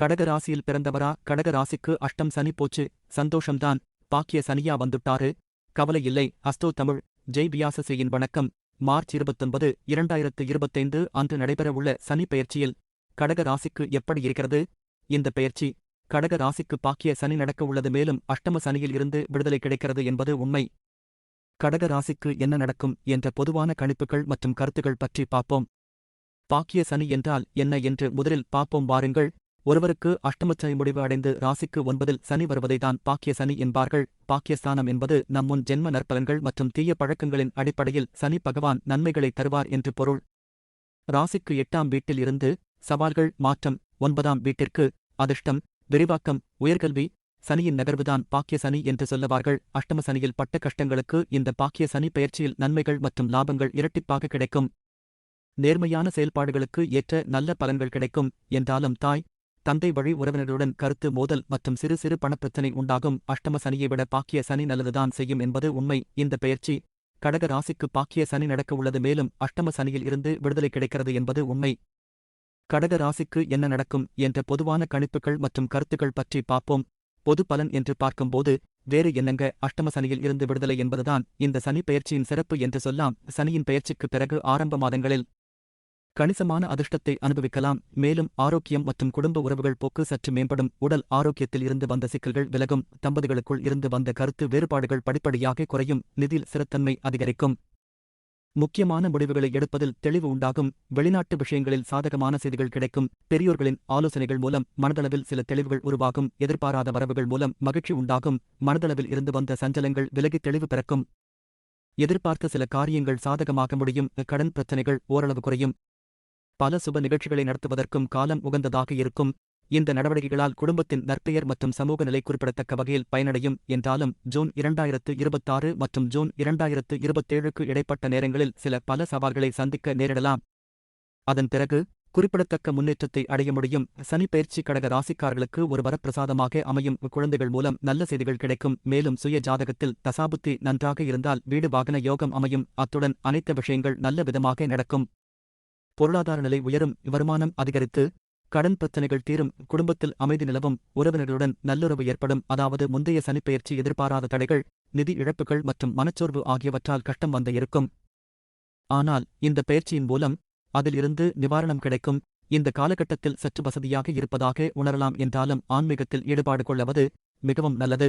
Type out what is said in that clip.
கடக ராசியில் பிறந்தவரா? கடக ராசிக்கு அஷ்டம் சனி போச்சு. சந்தோஷம்தான். பாக்கிய சனியா வந்துட்டாரு. கவலை இல்லை. அஸ்தோ தமிழ். ஜெய் வியாசசேயின் வணக்கம். மார்ச் இருபத்தொன்பது இரண்டாயிரத்து இருபத்தைந்து அன்று நடைபெறவுள்ள சனி பெயர்ச்சியில் கடக ராசிக்கு எப்படி இருக்கிறது? இந்த பெயர்ச்சி கடக ராசிக்கு பாக்கிய சனி நடக்க உள்ளது மேலும் அஷ்டம சனியில் இருந்து விடுதலை கிடைக்கிறது என்பது உண்மை. கடக ராசிக்கு என்ன நடக்கும் என்ற பொதுவான கணிப்புகள் மற்றும் கருத்துகள் பற்றி பார்ப்போம். பாக்கிய சனி என்றால் என்ன என்று முதலில் பார்ப்போம் வாருங்கள். ஒருவருக்கு அஷ்டமச்சனி முடிவு அடைந்து ராசிக்கு ஒன்பதில் சனி வருவதைதான் பாக்கிய சனி என்பார்கள். பாக்கியஸ்தானம் என்பது நம் முன் ஜென்ம நற்பலன்கள் மற்றும் தீய பழக்கங்களின் அடிப்படையில் சனி பகவான் நன்மைகளை தருவார் என்று பொருள். ராசிக்கு எட்டாம் வீட்டில் இருந்து சவால்கள் மாற்றம். ஒன்பதாம் வீட்டிற்கு அதிர்ஷ்டம் விரிவாக்கம் உயர்கல்வி. சனியின் நகர்வுதான் பாக்கிய சனி என்று சொல்லவார்கள். அஷ்டம சனியில் பட்ட கஷ்டங்களுக்கு இந்த பாக்கிய சனி பயிற்சியில் நன்மைகள் மற்றும் லாபங்கள் இரட்டிப்பாக கிடைக்கும். நேர்மையான செயல்பாடுகளுக்கு ஏற்ற நல்ல பலன்கள் கிடைக்கும். என்றாலும் தாய் தந்தை வழி உறவினருடன் கருத்து மோதல் மற்றும் சிறு சிறு பணப்பிரச்சனை உண்டாகும். அஷ்டம சனியை விட பாக்கிய சனி நல்லதுதான் செய்யும் என்பது உண்மை. இந்த பெயர்ச்சி கடக ராசிக்கு பாக்கிய சனி நடக்க உள்ளது. மேலும் அஷ்டம சனியில் இருந்து விடுதலை கிடைக்கிறது என்பது உண்மை. கடக ராசிக்கு என்ன நடக்கும் என்ற பொதுவான கணிப்புகள் மற்றும் கருத்துக்கள் பற்றி பார்ப்போம். பொது பலன் என்று பார்க்கும்போது வேறு என்னங்க? அஷ்டம சனியில் இருந்து விடுதலை என்பதுதான். இந்த சனி பெயர்ச்சியின் சிறப்பு என்று சொல்லாம். சனியின் பெயர்ச்சிக்குப் பிறகு ஆரம்ப மாதங்களில் கணிசமான அதிர்ஷ்டத்தை அனுபவிக்கலாம். மேலும் ஆரோக்கியம் மற்றும் குடும்ப உறவுகள் போக்கு சற்று மேம்படும். உடல் ஆரோக்கியத்தில் இருந்து வந்த சிக்கல்கள் விலகும். தம்பதிகளுக்குள் இருந்து வந்த கருத்து வேறுபாடுகள் படிப்படியாக குறையும். நிதியில் சிறத்தன்மை அதிகரிக்கும். முக்கியமான முடிவுகளை எடுப்பதில் தெளிவு உண்டாகும். வெளிநாட்டு விஷயங்களில் சாதகமான செய்திகள் கிடைக்கும். பெரியோர்களின் ஆலோசனைகள் மூலம் மனதளவில் சில தெளிவுகள் உருவாகும். எதிர்பாராத வரவுகள் மூலம் மகிழ்ச்சி உண்டாகும். மனதளவில் இருந்து வந்த சஞ்சலங்கள் விலகி தெளிவு பிறக்கும். எதிர்பார்த்த சில காரியங்கள் சாதகமாக முடியும். கடன் பிரச்சனைகள் ஓரளவு குறையும். பல சுப நிகழ்ச்சிகளை நடத்துவதற்கும் காலம் உகந்ததாக இருக்கும். இந்த நடவடிக்கைகளால் குடும்பத்தின் நற்பெயர் மற்றும் சமூக நிலை குறிப்பிடத்தக்க வகையில் பயனடையும் என்றாலும் ஜூன் இரண்டாயிரத்து இருபத்தாறு மற்றும் ஜூன் இரண்டாயிரத்து இருபத்தேழுக்கு இடைப்பட்ட நேரங்களில் சில பல சவால்களை சந்திக்க நேரிடலாம். அதன் பிறகு குறிப்பிடத்தக்க முன்னேற்றத்தை அடைய முடியும். சனி பயிற்சி கடக ராசிக்காரர்களுக்கு ஒரு வரப்பிரசாதமாக அமையும். குழந்தைகள் மூலம் நல்ல செய்திகள் கிடைக்கும். மேலும் சுய ஜாதகத்தில் தசாபுத்தி நன்றாக இருந்தால் வீடு வாகன யோகம் அமையும். அத்துடன் அனைத்து விஷயங்கள் நல்ல விதமாக நடக்கும். பொருளாதார நிலை உயரும் வருமானம் அதிகரித்து கடன் பிரச்சனைகள் தீரும் குடும்பத்தில் அமைதி நிலவும் உறவினர்களுடன் நல்லுறவு ஏற்படும் அதாவது முந்தைய சனிப்பெயர்ச்சி எதிர்பாராத தடைகள் நிதி இழப்புகள் மற்றும் மனச்சோர்வு ஆகியவற்றால் கஷ்டம் வந்த இருக்கும். ஆனால் இந்த பயிற்சியின் மூலம் அதில் இருந்து நிவாரணம் கிடைக்கும். இந்த காலகட்டத்தில் சற்று வசதியாக இருப்பதாக உணரலாம் என்றாலும் ஆன்மீகத்தில் ஈடுபாடு கொள்ளவது மிகவும் நல்லது.